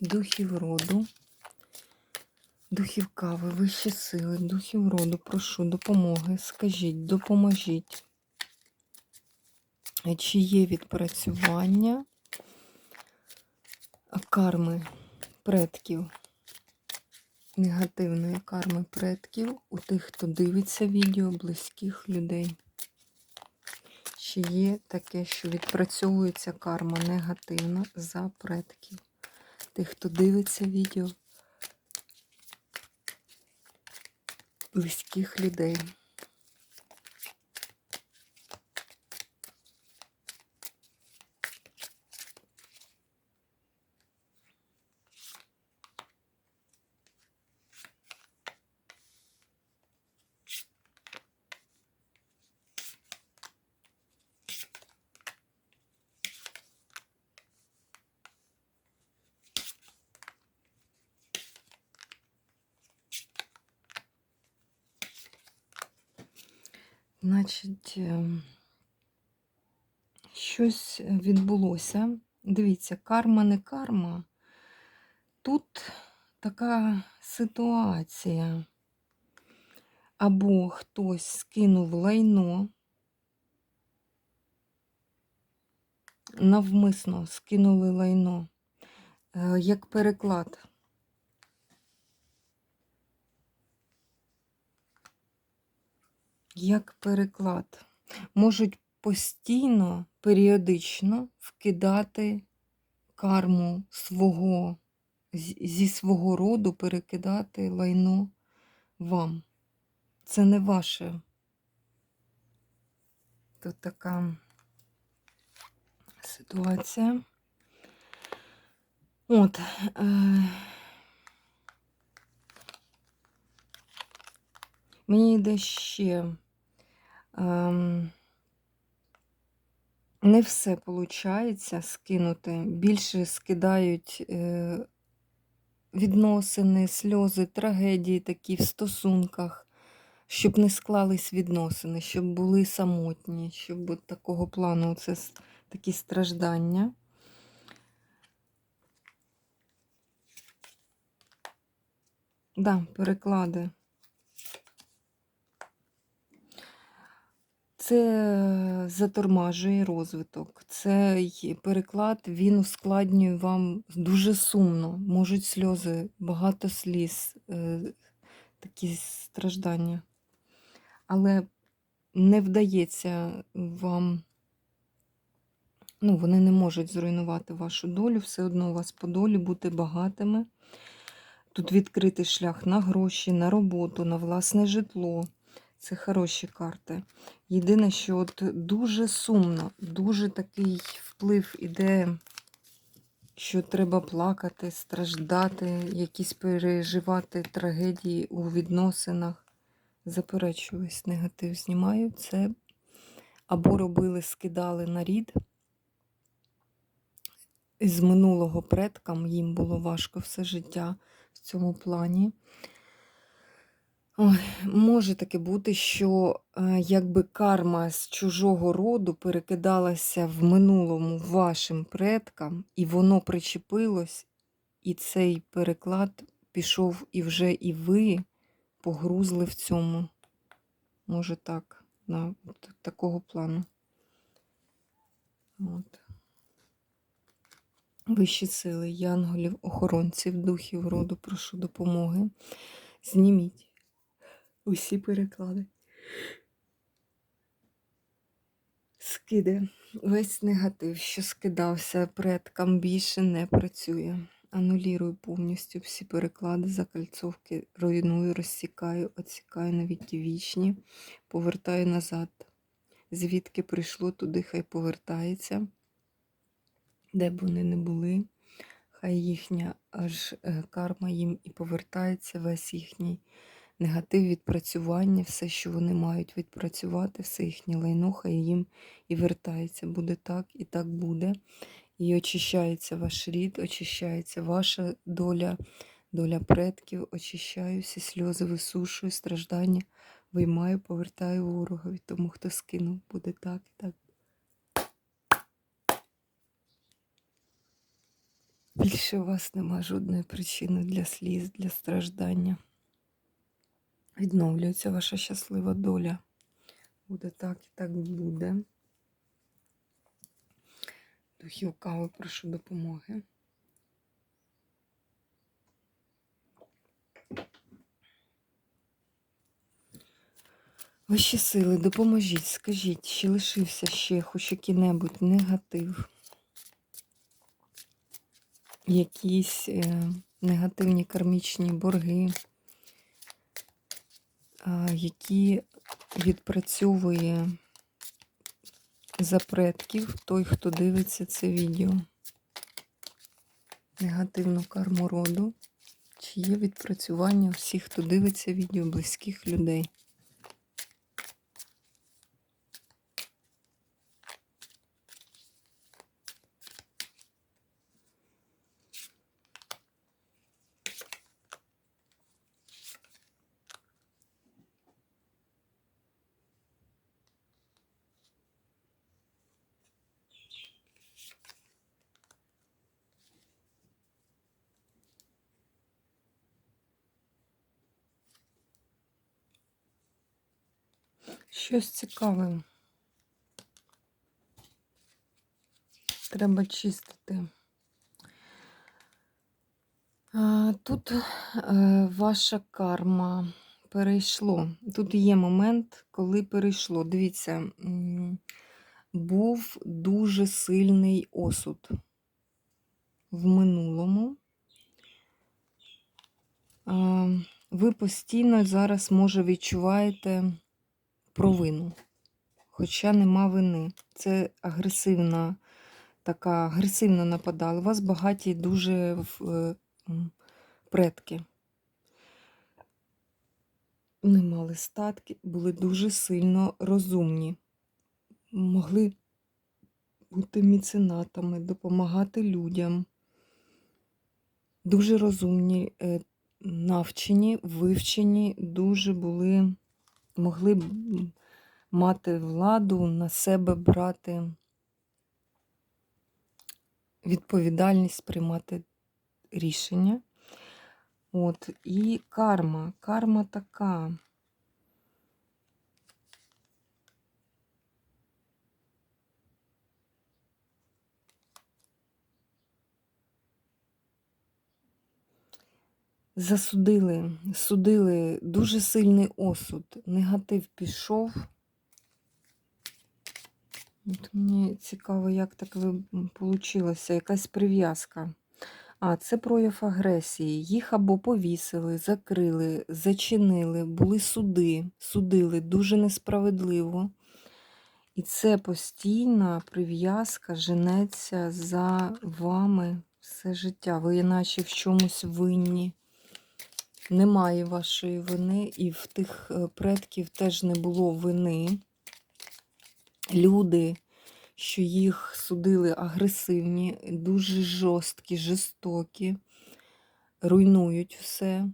духів роду, духів кави, вищі сили, духів роду, прошу допомоги. Скажіть, допоможіть, чи є відпрацювання карми предків, негативної карми предків у тих, хто дивиться відео близьких людей. Чи є таке, що відпрацьовується карма негативна за предків? Тих, хто дивиться відео близьких людей. Значить, ем, щось відбулося. Дивіться, карма не карма. Тут така ситуація. Або хтось скинув лайно, навмисно скинули лайно, е, як переклад. Як переклад. Можуть постійно, періодично вкидати карму свого, зі свого роду перекидати лайно вам. Це не ваше. Тут така ситуація. От. Е... Мені йде ще. Ем... Не все виходить скинути. Більше скидають е... відносини, сльози, трагедії такі в стосунках, щоб не склались відносини, щоб були самотні, щоб от такого плану це такі страждання. Да, переклади. Це затормажує розвиток. Цей переклад він ускладнює вам дуже сумно. Можуть сльози, багато сліз, е, такі страждання. Але не вдається вам, ну, вони не можуть зруйнувати вашу долю, все одно у вас по долі бути багатими. Тут відкритий шлях на гроші, на роботу, на власне житло. Це хороші карти. Єдине, що от дуже сумно, дуже такий вплив іде, що треба плакати, страждати, якісь переживати трагедії у відносинах. Заперечую, весь негатив знімаю. Це або робили, скидали на рід. З минулого предкам їм було важко все життя в цьому плані. Може таке бути, що е, якби карма з чужого роду перекидалася в минулому вашим предкам, і воно причепилось, і цей переклад пішов, і вже і ви погрузли в цьому. Може так, на такого плану. От. Вищі сили, янголів, охоронців, духів роду, прошу допомоги. Зніміть усі переклади. Скиди. Весь негатив, що скидався предкам, більше не працює. Анулірую повністю всі переклади, закальцовки, руйную, розсікаю, оцікаю на вічні, повертаю назад. Звідки прийшло, туди хай повертається, де б вони не були. Хай їхня аж е, карма їм і повертається, весь їхній негатив відпрацювання, все, що вони мають відпрацювати, все їхнє лайно, хай їм і вертається. Буде так і так буде. І очищається ваш рід, очищається ваша доля, доля предків, очищаю, всі сльози висушую, страждання виймаю, повертаю ворогові. Тому хто скинув, буде так і так. Більше у вас нема жодної причини для сліз, для страждання. Відновлюється ваша щаслива доля. Буде так і так буде. Духів кави, прошу допомоги. Вищі сили, допоможіть, скажіть, чи лишився ще хоч який-небудь негатив, якісь е, негативні кармічні борги, які відпрацьовує за предків той, хто дивиться це відео. Негативну карму роду, чи є відпрацювання всіх, хто дивиться відео близьких людей. Щось цікаве. Треба чистити. Тут е, ваша карма перейшло. Тут є момент, коли перейшло. Дивіться, був дуже сильний осуд в минулому. Ви постійно зараз, може, відчуваєте провину, хоча нема вини. Це агресивна, така агресивно нападала. У вас багаті дуже е, предки. Не мали статки, були дуже сильно розумні, могли бути міценатами, допомагати людям. Дуже розумні, е, навчені, вивчені, дуже були, могли б мати владу, на себе брати відповідальність, приймати рішення. От, і карма. Карма така. Засудили, судили дуже сильний осуд. Негатив пішов. От мені цікаво, як так вийшло, якась прив'язка. А, це прояв агресії. Їх або повісили, закрили, зачинили, були суди, судили дуже несправедливо. І це постійна прив'язка женеться за вами все життя. Ви іначе в чомусь винні. Немає вашої вини, і в тих е, предків теж не було вини. Люди, що їх судили агресивні, дуже жорсткі, жорстокі, руйнують все.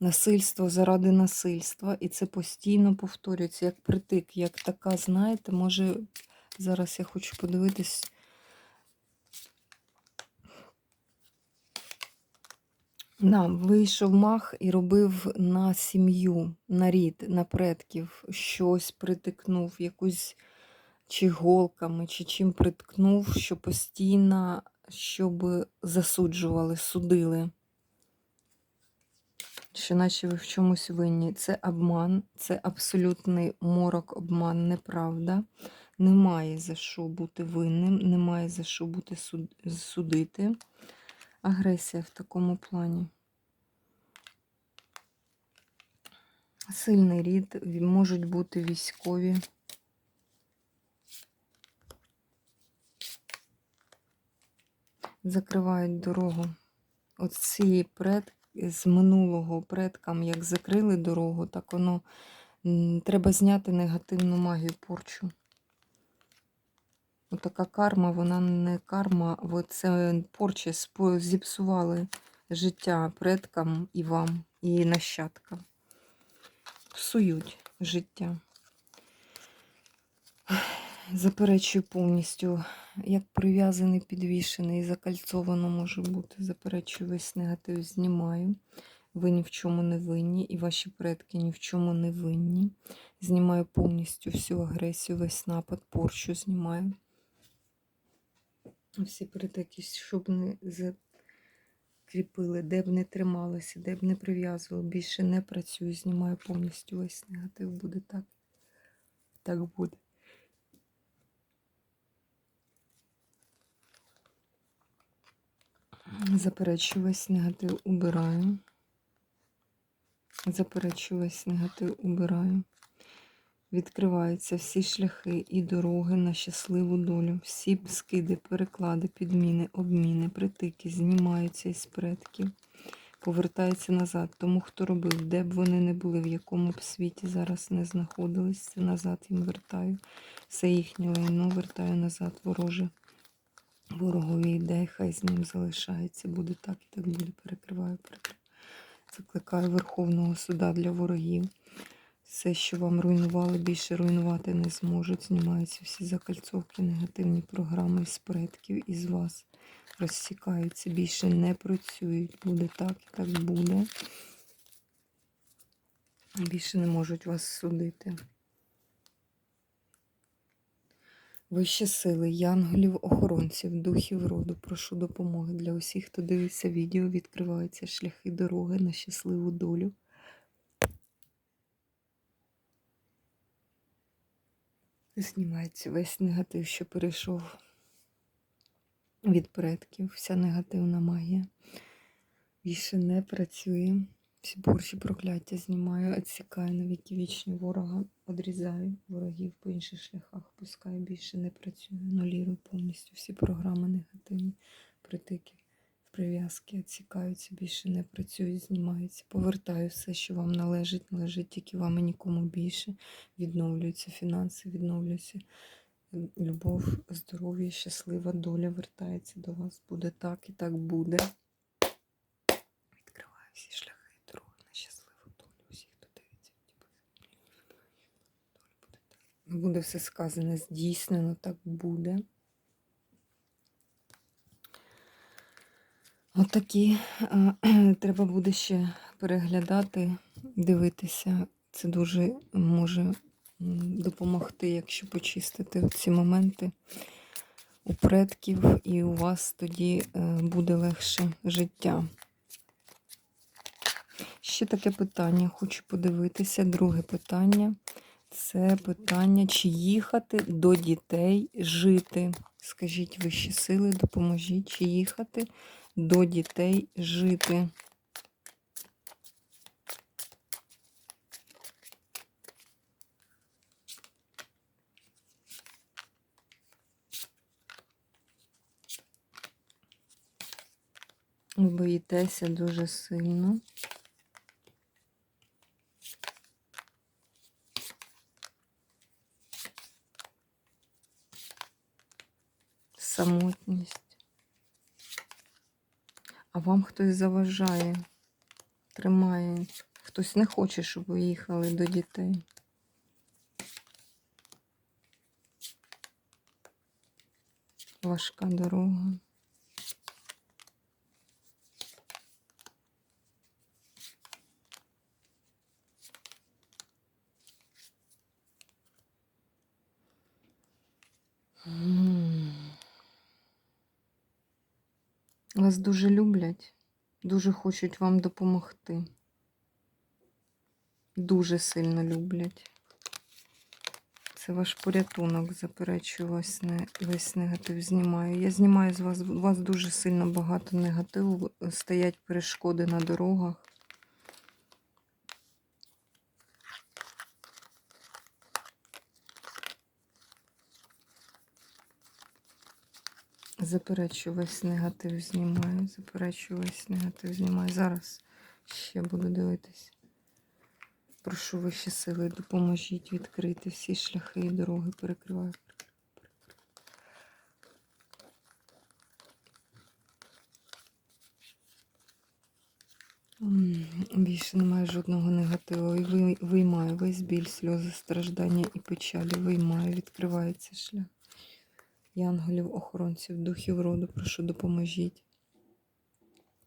Насильство заради насильства, і це постійно повторюється, як притик, як така, знаєте, може, зараз я хочу подивитись. Да, вийшов мах і робив на сім'ю, на рід, на предків, щось притикнув, якусь чи голками, чи чим приткнув, що постійно, щоб засуджували, судили. Що наче ви в чомусь винні. Це обман, це абсолютний морок, обман, неправда. Немає за що бути винним, немає за що бути суд... судити. Агресія в такому плані. Сильний рід, можуть бути військові. закривають дорогу. От з цієї пред, з минулого предкам, як закрили дорогу, так воно треба зняти негативну магію порчу. Отака карма, вона не карма, це порча зіпсували життя предкам і вам, і нащадкам. Псують життя. Заперечую повністю, як прив'язаний, підвішений, закальцовано може бути. Заперечую весь негатив, знімаю. Ви ні в чому не винні, і ваші предки ні в чому не винні. Знімаю повністю всю агресію, весь напад, порчу знімаю. Всі притеки, щоб не закріпили, де б не трималися, де б не прив'язували, більше не працюю, знімаю повністю весь негатив. Буде так. Так буде. Заперечую весь негатив убираю. Заперечую весь негатив убираю. Відкриваються всі шляхи і дороги на щасливу долю. Всі скиди, переклади, підміни, обміни, притики знімаються із предків, повертаються назад. Тому, хто робив, де б вони не були, в якому б світі зараз не знаходились, назад їм вертаю. Все їхнє лайно вертаю назад, вороже. Ворогові ідеї, хай з ним залишається. Буде так і так буде. Перекриваю, перекриваю. Закликаю Верховного суда для ворогів. Все, що вам руйнували, більше руйнувати не зможуть. Знімаються всі закальцовки, негативні програми з предків із вас. Розсікаються, більше не працюють. Буде так і так буде. Більше не можуть вас судити. Вищі сили, янголів, охоронців, духів роду, прошу допомоги для усіх, хто дивиться відео, відкриваються шляхи дороги на щасливу долю. Знімається весь негатив, що перейшов від предків, вся негативна магія. Більше не працює. Всі борщі прокляття знімаю, відсікаю на віки вічні ворога, одрізаю ворогів по інших шляхах, пускаю, більше не працюю, анулірую повністю всі програми негативні, притики, прив'язки відсікаються, більше не працюють, знімаються. Повертаю все, що вам належить, належить тільки вам і нікому більше. Відновлюються фінанси, відновлюється любов, здоров'я, щаслива доля вертається до вас. Буде так і так буде. Відкриваю всі шляхи. Буде все сказане, здійснено, так буде. Отакі треба буде ще переглядати, дивитися. Це дуже може допомогти, якщо почистити ці моменти у предків, і у вас тоді е, буде легше життя. Ще таке питання, хочу подивитися. Друге питання це питання, чи їхати до дітей жити. Скажіть вищі сили, допоможіть, чи їхати до дітей жити. Боїтеся дуже сильно. Самотність. А вам хтось заважає, тримає. Хтось не хоче, щоб ви їхали до дітей. Важка дорога. Вас дуже люблять, дуже хочуть вам допомогти. Дуже сильно люблять. Це ваш порятунок, заперечую вас не, весь негатив знімаю. Я знімаю з вас, у вас дуже сильно багато негативу, стоять перешкоди на дорогах. Заперечую весь негатив знімаю. Заперечую весь негатив знімаю. Зараз ще буду дивитись. Прошу вищі сили, допоможіть відкрити всі шляхи і дороги. Перекриваю. Більше немає жодного негативу. Виймаю весь біль, сльози, страждання і печалі. Виймаю, відкривається шлях. Янголів, охоронців, духів роду, прошу допоможіть.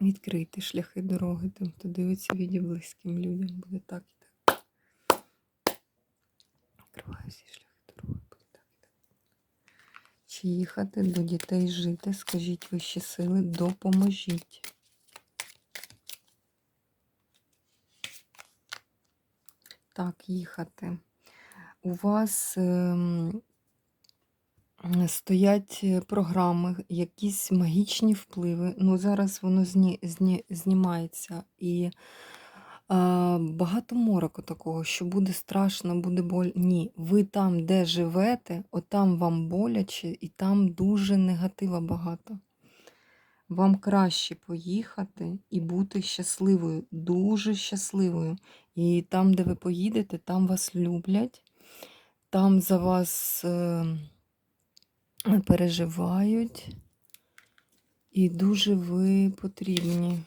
Відкрити шляхи дороги тим, хто дивиться відео близьким людям. Буде так і так. Відкриваю всі шляхи дороги. Буде так і так. Чи їхати до дітей жити? Скажіть вищі сили, допоможіть. Так, їхати. У вас ем, Стоять е, програми, якісь магічні впливи. Ну, зараз воно зні, зні, знімається. І а, багато мороку такого, що буде страшно, буде боль. Ні, ви там, де живете, отам вам боляче, і там дуже негатива багато. Вам краще поїхати і бути щасливою, дуже щасливою. І там, де ви поїдете, там вас люблять, там за вас. Е, переживають, і дуже ви потрібні.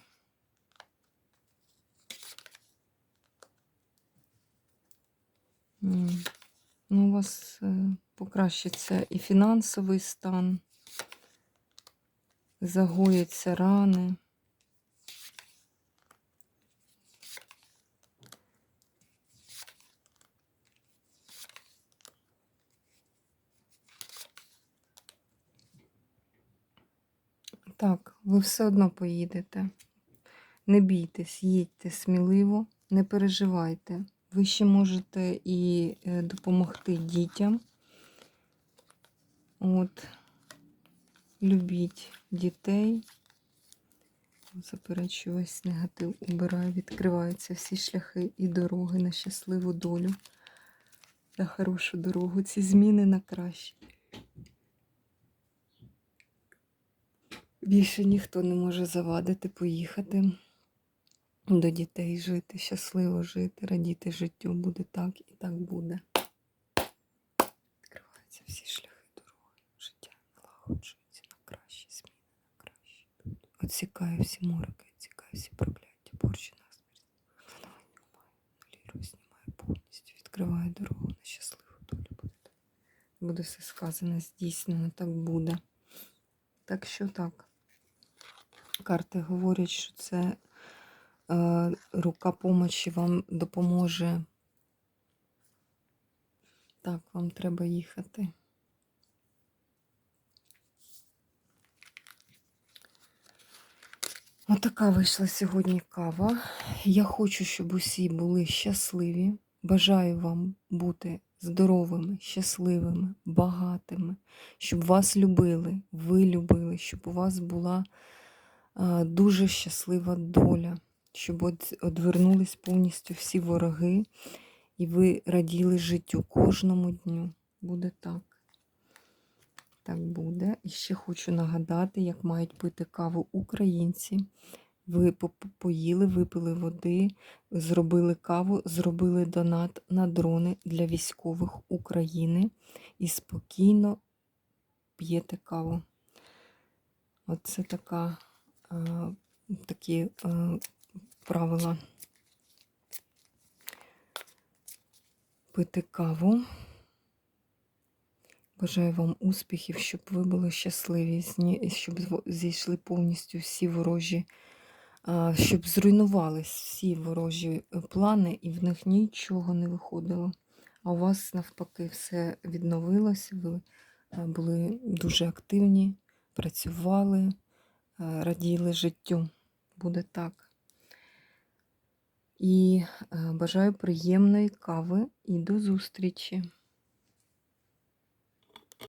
Ну, у вас е, покращиться і фінансовий стан, загояться рани. Так, ви все одно поїдете. Не бійтесь, їдьте сміливо, не переживайте. Ви ще можете і е, допомогти дітям. От, любіть дітей. Заперечую весь негатив, убираю, відкриваються всі шляхи і дороги на щасливу долю, на хорошу дорогу. Ці зміни на краще. Більше ніхто не може завадити поїхати до дітей жити, щасливо жити, радіти життю. Буде так і так буде. Відкриваються всі шляхи дороги, життя налагоджується на кращі зміни, на кращі. Отсікаю всі мороки, відсікаю всі прокляття, борщі насмерть. Планування умаю, нулірую, знімаю повністю, відкриваю дорогу на щасливу долю. Буде. Буде все сказане, здійснено, так буде. Так що так. Карти говорять, що це е, рука помочі вам допоможе. Так, вам треба їхати. Отака вийшла сьогодні кава. Я хочу, щоб усі були щасливі. Бажаю вам бути здоровими, щасливими, багатими, щоб вас любили, ви любили, щоб у вас була дуже щаслива доля, щоб одвернулись повністю всі вороги, і ви раділи життю кожному дню. Буде так. Так буде. І ще хочу нагадати, як мають пити каву українці. Ви по- по- поїли, випили води, зробили каву, зробили донат на дрони для військових України і спокійно п'єте каву. Оце така, е, такі е, правила. Пити каву. Бажаю вам успіхів, щоб ви були щасливі, щоб зійшли повністю всі ворожі, щоб зруйнувались всі ворожі е, плани, і в них нічого не виходило. А у вас навпаки все відновилося, ви е, були дуже активні, працювали, е, раділи життю. Буде так. І е, бажаю приємної кави і до зустрічі!